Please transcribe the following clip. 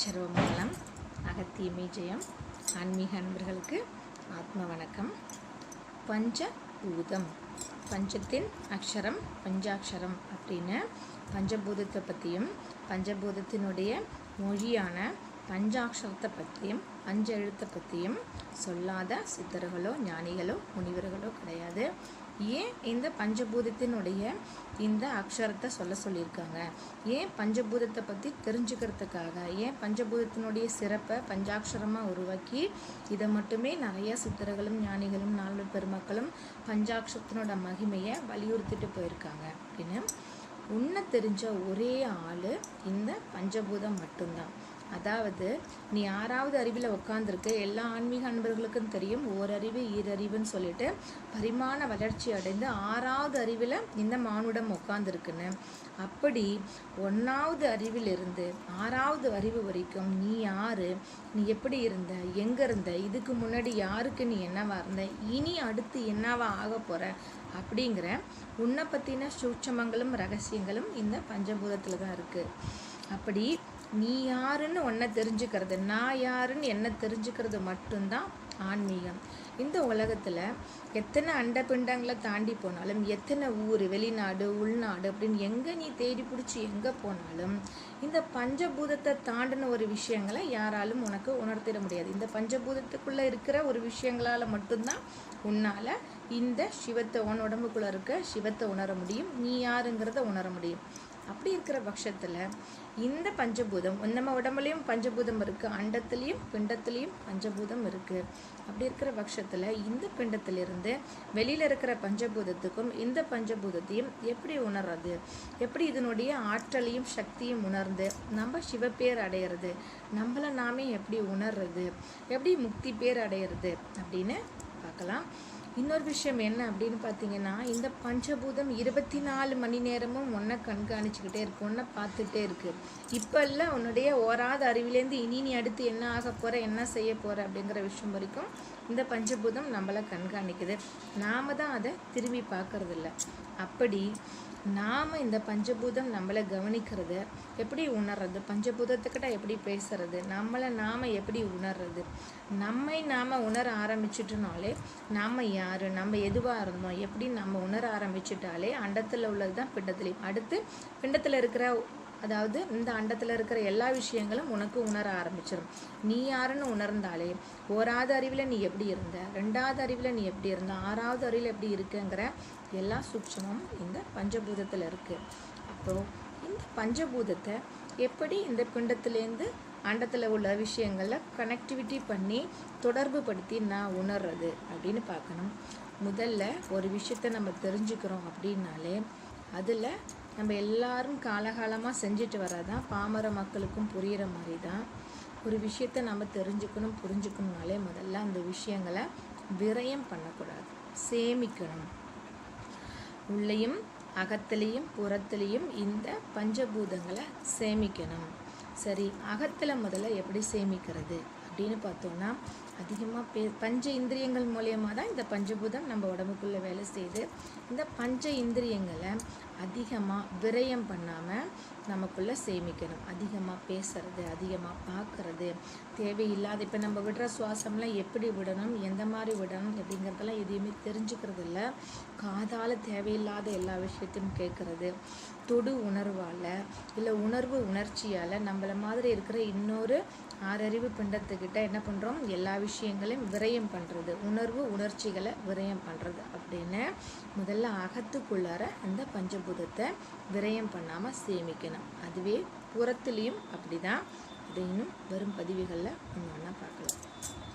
சர்வமங்கலம் அகத்தியமே ஜெயம் ஆன்மீக அன்பர்களுக்கு ஆத்ம வணக்கம். பஞ்சபூதம் பஞ்சத்தின் அக்ஷரம் பஞ்சாட்சரம் அப்படின்னு பஞ்சபூதத்தை பற்றியும் பஞ்சபூதத்தினுடைய மொழியான பஞ்சாட்சரத்தை பற்றியும் பஞ்ச எழுத்தை பற்றியும் சொல்லாத சித்தர்களோ ஞானிகளோ முனிவர்களோ கிடையாது. ஏன் இந்த பஞ்சபூதத்தினுடைய இந்த அக்ஷரத்தை சொல்ல சொல்லியிருக்காங்க? ஏன் பஞ்சபூதத்தை பற்றி தெரிஞ்சுக்கிறதுக்காக? ஏன் பஞ்சபூதத்தினுடைய சிறப்பை பஞ்சாட்சரமாக உருவாக்கி இதை மட்டுமே நிறைய சித்தர்களும் ஞானிகளும் நால்வர் பெருமக்களும் பஞ்சாட்சரத்தினோட மகிமையை வலியுறுத்திட்டு போயிருக்காங்க அப்படின்னு. உன்னை தெரிஞ்ச ஒரே ஆள் இந்த பஞ்சபூதம் மட்டும்தான். அதாவது நீ ஆறாவது அறிவில் உட்காந்துருக்கு எல்லா ஆன்மீக அன்பர்களுக்கும் தெரியும் ஓரறிவு ஈரறிவுன்னு சொல்லிட்டு பரிமாண வளர்ச்சி அடைந்து ஆறாவது அறிவில் இந்த மானுடம் உட்காந்துருக்குன்னு அப்படி ஒன்றாவது அறிவிலிருந்து ஆறாவது அறிவு வரைக்கும் நீ யாரு? நீ எப்படி இருந்த? எங்கே இருந்த? இதுக்கு முன்னாடி யாருக்கு நீ என்னவா இருந்த? இனி அடுத்து என்னவா ஆக போகிற அப்படிங்கிற உன்னை பற்றின சூட்சமங்களும் ரகசியங்களும் இந்த பஞ்சபூதத்தில் தான் இருக்குது அப்படி நீ யாருன்னு ஒன்றை தெரிஞ்சுக்கிறது நான் யாருன்னு என்ன தெரிஞ்சுக்கிறது மட்டும்தான் ஆன்மீகம். இந்த உலகத்தில் எத்தனை அண்டபிண்டங்களை தாண்டி போனாலும் எத்தனை ஊர் வெளிநாடு உள்நாடு அப்படின்னு எங்கே நீ தேடி பிடிச்சி எங்கே போனாலும் இந்த பஞ்சபூதத்தை தாண்டின ஒரு விஷயங்களை யாராலும் உனக்கு உணர்த்திட முடியாது. இந்த பஞ்சபூதத்துக்குள்ளே இருக்கிற ஒரு விஷயங்களால் மட்டும்தான் உன்னால் இந்த சிவத்தை உன் உடம்புக்குள்ளே இருக்க சிவத்தை உணர முடியும் நீ யாருங்கிறத உணர முடியும். அப்படி இருக்கிற பட்சத்தில் இந்த பஞ்சபூதம் நம்ம உடம்புலையும் பஞ்சபூதம் இருக்குது அண்டத்துலேயும் பிண்டத்துலேயும் பஞ்சபூதம் இருக்குது அப்படி இருக்கிற பட்சத்தில் இந்த பிண்டத்திலிருந்து வெளியில் இருக்கிற பஞ்சபூதத்துக்கும் இந்த பஞ்சபூதத்தையும் எப்படி உணர்றது? எப்படி இதனுடைய ஆற்றலையும் சக்தியும் உணர்ந்து நம்ம சிவப்பேர் அடையிறது? நம்மளை நாமே எப்படி உணர்றது? எப்படி முக்தி பேர் அடையிறது? அப்படின்னு பார்க்கலாம். இன்னொரு விஷயம் என்ன அப்படின்னு பார்த்தீங்கன்னா இந்த பஞ்சபூதம் இருபத்தி நாலு மணி நேரமும் ஒன்றை கண்காணிச்சுக்கிட்டே இருக்கு ஒன்றை பார்த்துட்டே இருக்கு. இப்போ உன்னுடைய ஓராத அறிவிலேருந்து இனி நீ அடுத்து என்ன ஆக போகிற என்ன செய்ய போகிற அப்படிங்கிற விஷயம் வரைக்கும் இந்த பஞ்சபூதம் நம்மளை கண்காணிக்குது. நாம தான் அதை திரும்பி பார்க்கறதில்ல. அப்படி நாம் இந்த பஞ்சபூதம் நம்மளை கவனிக்கிறது எப்படி உணர்றது பஞ்சபூதத்துக்கிட்ட எப்படி பேசுறது நம்மளை நாம் எப்படி உணர்றது? நம்மை நாம் உணர ஆரம்பிச்சிட்டனாலே நாம் யார் நம்ம எதுவாக இருந்தோம் எப்படி நம்ம உணர ஆரம்பிச்சிட்டாலே அண்டத்தில் உள்ளது தான் பிண்டத்துலேயும். அடுத்து பிண்டத்தில் இருக்கிற அதாவது இந்த அண்டத்தில் இருக்கிற எல்லா விஷயங்களும் உனக்கு உணர ஆரம்பிச்சிடும் நீ யாருன்னு உணர்ந்தாலே ஓராவது அறிவில் நீ எப்படி இருந்த ரெண்டாவது அறிவில் நீ எப்படி இருந்த ஆறாவது அறிவில் எப்படி இருக்குங்கிற எல்லா சூட்சமும் இந்த பஞ்சபூதத்தில் இருக்குது அப்போது இந்த பஞ்சபூதத்தை எப்படி இந்த பிண்டத்துலேருந்து அண்டத்தில் உள்ள விஷயங்களில் கனெக்டிவிட்டி பண்ணி தொடர்பு படுத்தி நான் உணர்றது அப்படின்னு பார்க்கணும். முதல்ல ஒரு விஷயத்தை நம்ம தெரிஞ்சுக்கிறோம் அப்படின்னாலே அதில் நம்ம எல்லாரும் காலகாலமாக செஞ்சுட்டு வரதான் பாமர மக்களுக்கும் புரிகிற மாதிரி தான் ஒரு விஷயத்தை நம்ம தெரிஞ்சுக்கணும் புரிஞ்சுக்கணுனாலே முதல்ல அந்த விஷயங்களை விரயம் பண்ணக்கூடாது. சேமிக்கணும். உள்ளேயும் அகத்திலையும் புறத்துலேயும் இந்த பஞ்சபூதங்களை சேமிக்கணும். சரி அகத்தில் முதல்ல எப்படி சேமிக்கிறது? அப்படின்னு பார்த்தோன்னா அதிகமாக பே பஞ்ச இந்திரியங்கள் மூலியமாக தான் இந்த பஞ்சபூதம் நம்ம உடம்புக்குள்ளே வேலை செய்யுது. இந்த பஞ்ச இந்திரியங்களை அதிகமாக விரயம் பண்ணாமல் நமக்குள்ளே சேமிக்கணும். அதிகமாக பேசுறது அதிகமாக பார்க்குறது தேவையில்லாத இப்போ நம்ம விடுற சுவாசம்லாம் எப்படி விடணும் எந்த மாதிரி விடணும் அப்படிங்கிறதெல்லாம் எதையுமே தெரிஞ்சுக்கிறது இல்லை. காதால் தேவையில்லாத எல்லா விஷயத்தையும் கேட்குறது தொடு உணர்வால் இல்லை உணர்வு உணர்ச்சியால் நம்மளை மாதிரி இருக்கிற இன்னொரு ஆறறிவு பிண்டத்துக்கிட்ட என்ன பண்ணுறோம் எல்லா விஷயங்களையும் விரயம் பண்ணுறது உணர்வு உணர்ச்சிகளை விரயம் பண்ணுறது அப்படின்னு முதல்ல அகத்துக்குள்ளார அந்த பஞ்சபூதத்தை விரயம் பண்ணாமல் சேமிக்கணும். அதுவே புறத்துலேயும் அப்படி தான் இன்னும் வரும் பதிவுகளில் ஒன்று ஒன்றா பார்க்கலாம்.